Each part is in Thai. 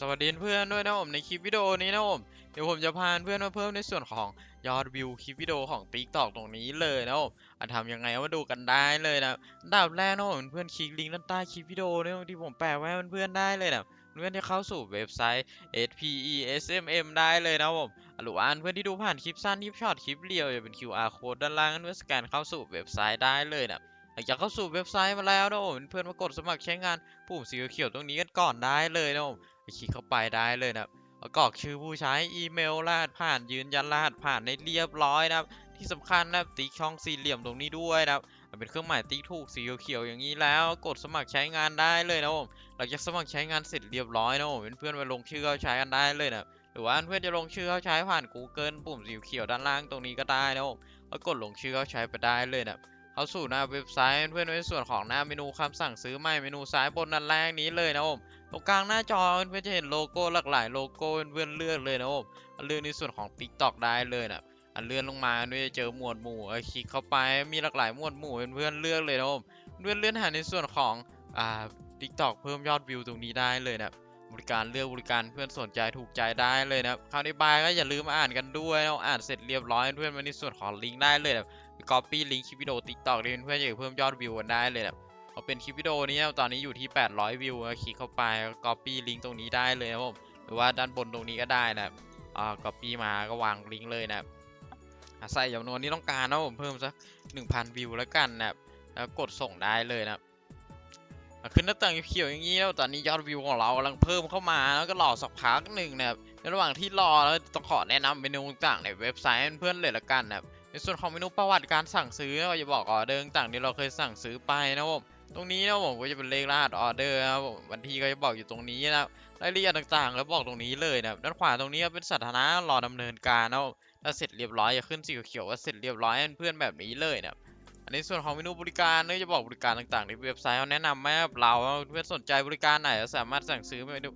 สวัสดีเพื่อนด้วยนะผมในคลิปวิดีโอนี้นะผมเดี๋ยวผมจะพาเพื่อนมาเพิ่มในส่วนของยอดวิวคลิปวิดีโอของ t ิ k t o k ตรงนี้เลยนะผมอะทำยังไงมาดูกันได้เลยนะดับแรกนะผมเพื่อนคลิกลิงก์ด้านใต้คลิปวิดีโอเนี่ยที่ผมแปะไว้เพื่อนๆได้เลยนะเพื่อนที่เข้าสู่เว็บไซต์ SPESMM ได้เลยนะผมหรือว่าเพื่อนที่ดูผ่านคลิปสั้นคลิปช็อตคลิปเรียวจะเป็น QR code ด้านล่างเพื่อสแกนเข้าสู่เว็บไซต์ได้เลยนะหลังจากเข้าสู่เว็บไซต์มาแล้วนะผมเพื่อนมากดสมัครใช้งานปุ่มสีเขียวตรงนี้กันก่อนได้เลยนะผม คลิกเข้าไปได้เลยนะครับแล้วกรอกชื่อผู้ใช้อีเมลรหัสผ่านยืนยันรหัสผ่านในเรียบร้อยนะครับ ที่สำคัญนะครับติ๊กช่องสี่เหลี่ยมตรงนี้ด้วยนะครับเป็นเครื่องหมายติ๊กถูกสีเขียวอย่างนี้แล้วกดสมัครใช้งานได้เลยนะผมหลังจากสมัครใช้งานเสร็จเรียบร้อยนะผมเพื่อนๆมาลงชื่อเข้าใช้กันได้เลยนะหรือว่าเพื่อนจะลงชื่อเข้าใช้ผ่าน Google ปุ่มสีเขียวด้านล่างตรงนี้ก็ได้นะผมแล้วกดลงชื่อเข้าใช้ไปได้เลยนะเข้าสู่หน้าเว็บไซต์เพื่อนๆในส่วนของหน้าเมนูคำสั่งซื้อใหม่เมนูซ้ายบนด้านล่างนี้เลยนะผม ตรงกลางหน้าจอเพื่อนๆจะเห็นโลโก้หลากหลายโลโก้เพื่อนๆเลือกเลยนะผมอันเลือกในส่วนของ TikTok ได้เลยนะอันเลื่อนลงมาด้วยจะเจอหมวดหมู่คลิกเข้าไปมีหลากหลายหมวดหมู่เพื่อนๆเลือกเลยนะผมเพื่อนเลื่อนหาในส่วนของอ่า TikTok เพิ่มยอดวิวตรงนี้ได้เลยนะบริการเลือกบริการเพื่อนสนใจถูกใจได้เลยนะคราวนี้บายก็อย่าลืมอ่านกันด้วยนะอ่านเสร็จเรียบร้อยเพื่อนมาในส่วนของลิงก์ได้เลยนะก๊อปปี้ลิงก์คลิปวิดีโอ TikTok เพื่อนๆอยากเพิ่มยอดวิวกันได้เลยนะ เอาเป็นคลิปวิดีโอนี้ตอนนี้อยู่ที่ 800 วิวคลิกเข้าไปก็ copy ลิงก์ตรงนี้ได้เลยนะผมหรือว่าด้านบนตรงนี้ก็ได้นะอ่า copy มาก็วางลิงก์เลยนะอะใส่จำนวนที่ต้องการนะผมเพิ่มสัก 1,000 วิวแล้วกันนะแล้วกดส่งได้เลยนะขึ้นหน้าต่างเขียวอย่างนี้แล้วตอนนี้ยอดวิวของเรากำลังเพิ่มเข้ามาแล้วก็รอสักพักหนึ่งนะครับในระหว่างที่รอแล้วต้องขอแนะนำเมนูต่างในเว็บไซต์เพื่อนๆเลยละกันนะครับในส่วนของเมนูประวัติการสั่งซื้อเราจะบอกออเดอร์ต่างที่เราเคยสั่งซื้อไปนะผม ตรงนี้นะผมก็จะเป็นเลขรหัสออเดอร์นะครับวันที่ก็จะบอกอยู่ตรงนี้นะครับรายละเอียดต่างๆ แล้วบอกตรงนี้เลยนะด้านขวาตรงนี้เป็นสถานะรอดำเนินการนะถ้าเสร็จเรียบร้อยจะขึ้นสีเขียวว่าเสร็จเรียบร้อยเพื่อนแบบนี้เลยนะอันนี้ส่วนของเมนูบริการเนี่ยจะบอกบริการต่างๆในเว็บไซต์เขาแนะนำไหมครับเราเพื่อนสนใจบริการไหนก็สามารถสั่งซื้อเมนู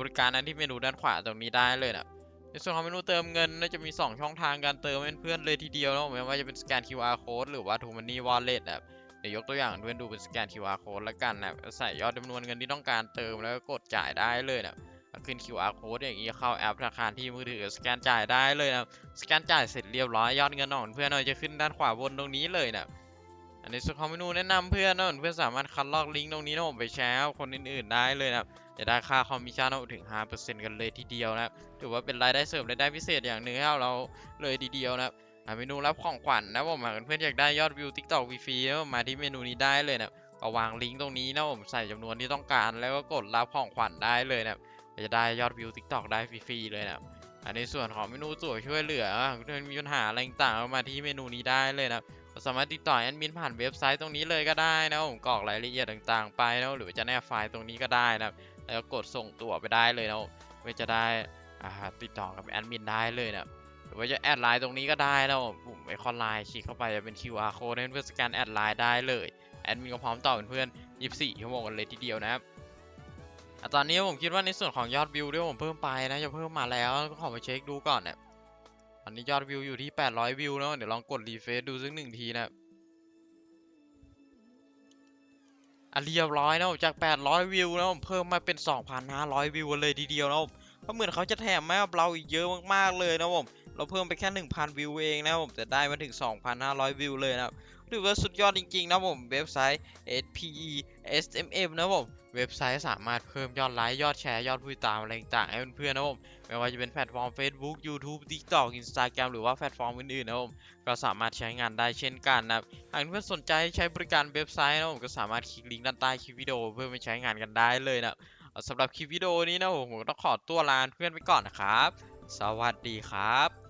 บริการนั้นที่เมนูด้านขวาตรงนี้ได้เลยนะในส่วนของเมนูเติมเงินน่าจะมี 2 ช่องทางการเติมเพื่อนเลยทีเดียวนะไม่ว่าจะเป็นสแกน QR code หรือว่า t ูมันนี่วอลเล็ตนะครับ ดี๋ยวยกตัวอย่างเพื่อนดูเป็นสแกน QR code แล้วกันนะใส่ยอดจำนวนเงินที่ต้องการเติมแล้วก็กดจ่ายได้เลยนะขึ้น QR code อย่างนี้เข้าแอปธนาคารที่มือถือสแกนจ่ายได้เลยนะสแกนจ่ายเสร็จเรียบร้อยยอดเงินของเพื่อนเราจะขึ้นด้านขวาบนตรงนี้เลยนะอันนี้ส่วนของเมนูแนะนำเพื่อนนะเพื่อนสามารถคัดลอกลิงก์ตรงนี้นะผมไปแชร์กับคนอื่นๆได้เลยนะจะได้ค่าคอมมิชชั่นถึง 5%กันเลยทีเดียวนะครับถือว่าเป็นรายได้เสริมรายได้พิเศษอย่างหนึ่งให้เราเลยทีเดียวนะครับ อะเมนูรับของขวัญนะผมหากเพื่อนอยากได้ยอดวิว TikTok ฟรีๆมาที่เมนูนี้ได้เลยนะก็วางลิงก์ตรงนี้นะผมใส่จำนวนที่ต้องการแล้วก็กดรับของขวัญได้เลยนะจะได้ยอดวิว TikTok ได้ฟรีๆเลยนะอันในส่วนของเมนูตัวช่วยเหลือหากเพื่อนมีปัญหาอะไรต่างๆมาที่เมนูนี้ได้เลยนะสามารถติดต่อแอดมินผ่านเว็บไซต์ตรงนี้เลยก็ได้นะผมกรอกรายละเอียดต่างๆ ไปนะหรือจะแนบไฟล์ตรงนี้ก็ได้นะแล้วกดส่งตัวไปได้เลยนะเพื่อจะได้ติดต่อกับแอดมินได้เลยนะ ว่าจะแอดไลน์ตรงนี้ก็ได้นะผมปุ่มไอคอนไลน์คลิกเข้าไปจะเป็น QR code ให้เพื่อนสแกนแอดไลน์ได้เลยแอดมินก็พร้อมตอบเพื่อน24ชั่วโมงกันเลยทีเดียวนะครับตอนนี้ผมคิดว่าในส่วนของยอดวิวที่ผมเพิ่มไปนะจะเพิ่มมาแล้วก็ขอมาเช็คดูก่อนนะตอนนี้ยอดวิวอยู่ที่ 800 วิวแล้วเดี๋ยวลองกดรีเฟซดูสักหนึ่งทีนะครับอะเรียบร้อยนะผมจาก 800 วิวนะผมเพิ่มมาเป็น 2,500 วิวเลยทีเดียวนะผมก็เหมือนเขาจะแถมมาเราอีกเยอะมากๆเลยนะผม เราเพิ่มไปแค่ 1,000 วิวเองนะผมแต่ได้มาถึง 2,500 วิวเลยนะครับถือว่าสุดยอดจริงๆนะผมเว็บไซต์ SPE SMM นะผมเว็บไซต์สามารถเพิ่มยอดไลค์ยอดแชร์ยอดผู้ติดตามอะไรต่างๆให้เพื่อนๆนะผมไม่ว่าจะเป็นแพลตฟอร์ม Facebook YouTube TikTok Instagram หรือว่าแพลตฟอร์มอื่นๆนะผมก็สามารถใช้งานได้เช่นกันนะครับหากเพื่อนสนใจใช้บริการเว็บไซต์นะผมก็สามารถคลิกลิงก์ด้านใต้คลิปวิดีโอเพื่อไปใช้งานกันได้เลยนะสำหรับคลิปวิดีโอนี้นะผมผมต้องขอตัวลาเพื่อนไปก่อนนะครับ สวัสดีครับ